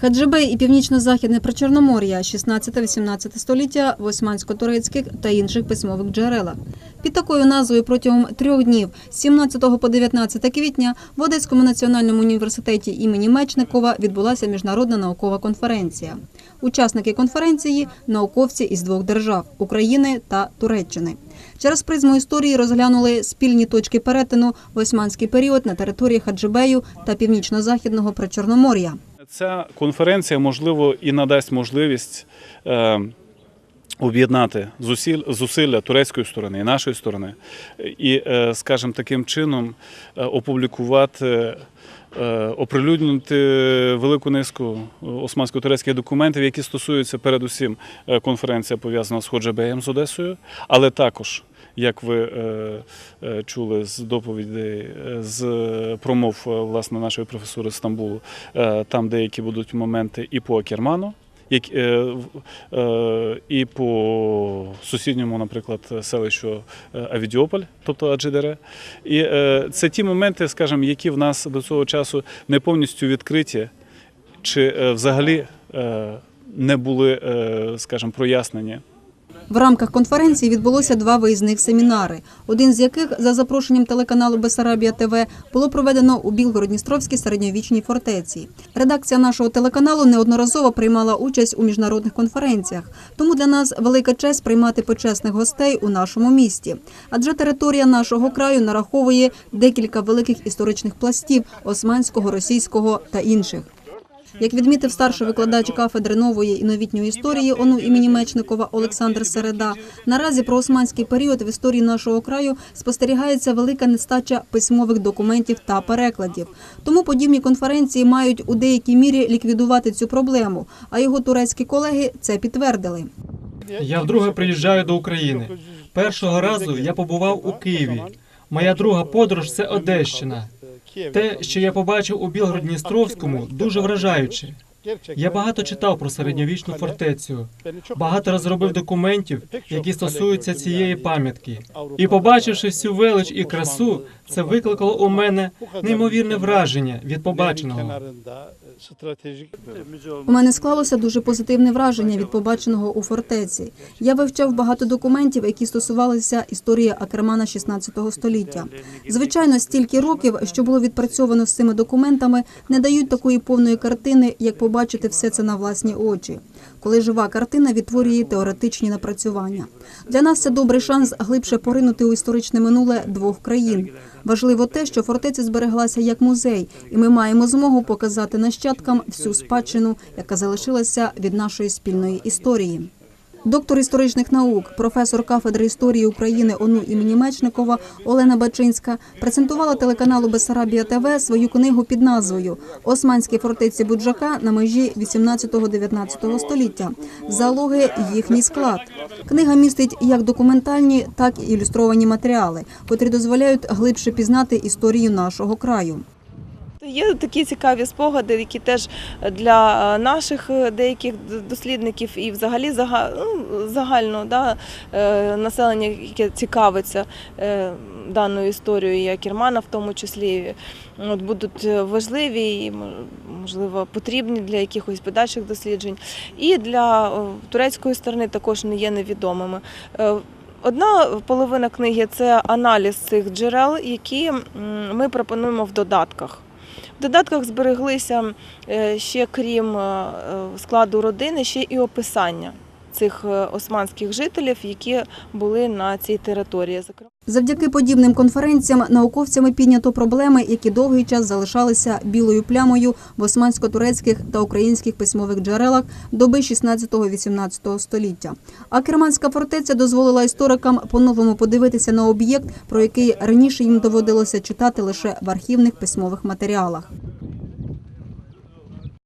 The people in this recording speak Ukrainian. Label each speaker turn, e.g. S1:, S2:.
S1: Хаджибей і північно-західне Причорномор'я 16-18 століття в османсько-турецьких та інших письмових джерелах. Під такою назвою протягом трьох днів з 17 по 19 квітня в Одеському національному університеті імені Мечникова відбулася міжнародна наукова конференція. Учасники конференції науковці із двох держав України та Туреччини. Через призму історії розглянули спільні точки перетину в османський період на території Хаджибею та північно-західного Причорномор'я.
S2: Ця конференція, можливо, і надасть можливість е, об'єднати зусилля турецької сторони і нашої сторони, і, е, скажімо, таким чином е, опублікувати. Оприлюднити велику низку османсько-турецьких документів, які стосуються передусім конференція пов'язана з Ходжабеєм з Одесою, але також, як ви е, е, чули з доповідей, з промов е, власне нашої професури Стамбулу, там деякі будуть моменти і по Акерману, і по сусідньому, наприклад, селищу Авідіополь, тобто Аджидере. І це ті моменти, скажімо, які в нас до цього часу не повністю відкриті, чи взагалі не були, скажімо, прояснені.
S1: В рамках конференції відбулося два виїзних семінари, один з яких за запрошенням телеканалу Бесарабія ТВ було проведено у Білгород-Дністровській середньовічній фортеці. Редакція нашого телеканалу неодноразово приймала участь у міжнародних конференціях, тому для нас велика честь приймати почесних гостей у нашому місті. Адже територія нашого краю нараховує декілька великих історичних пластів османського, російського та інших. Як відмітив старший викладач кафедри нової і новітньої історії ОНУ імені Мечникова Олександр Середа, наразі про османський період в історії нашого краю спостерігається велика нестача письмових документів та перекладів. Тому подібні конференції мають у деякій мірі ліквідувати цю проблему. А його турецькі колеги це підтвердили.
S3: Я вдруге приїжджаю до України. Першого разу я побував у Києві. Моя друга подорож це Одещина. Те, що я побачив у Білгород-Дністровському, дуже вражаюче. Я багато читав про середньовічну фортецю, багато розробив документів, які стосуються цієї пам'ятки. І побачивши всю велич і красу, це викликало у мене неймовірне враження від побаченого.
S1: У мене склалося дуже позитивне враження від побаченого у фортеці. Я вивчав багато документів, які стосувалися історії Акермана 16 століття. Звичайно, стільки років, що було відпрацьовано з цими документами, не дають такої повної картини, як побачити все це на власні очі. Коли жива картина відтворює теоретичні напрацювання. Для нас це добрий шанс глибше поринути у історичне минуле двох країн. Важливо те, що фортеця збереглася як музей, і ми маємо змогу показати нащадкам всю спадщину, яка залишилася від нашої спільної історії. Доктор історичних наук, професор кафедри історії України ОНУ імені Мечникова Олена Бачинська презентувала телеканалу Бесарабія ТВ свою книгу під назвою Османські фортеці Буджака на межі 18-19 століття. Залоги їхній склад. Книга містить як документальні, так і ілюстровані матеріали, котрі дозволяють глибше пізнати історію нашого краю.
S4: Є такі цікаві спогади, які теж для наших е, деяких дослідників і взагалі зага- ну, загально да, е, населення, яке цікавиться е, даною історією, і Акермана в тому числі, от, будуть важливі і можливо потрібні для якихось подальших досліджень. І для е, турецької сторони також не є невідомими. Е, Одна половина книги це аналіз цих джерел, які ми пропонуємо в додатках. В додатках збереглися е, ще крім е, е, складу родини, ще і описання цих е, османських жителів, які були на цій території.
S1: Завдяки подібним конференціям науковцями піднято проблеми, які довгий час залишалися білою плямою в османсько-турецьких та українських письмових джерелах доби 16-18 століття. А керманська фортеця дозволила історикам по-новому подивитися на об'єкт, про який раніше їм доводилося читати лише в архівних письмових матеріалах.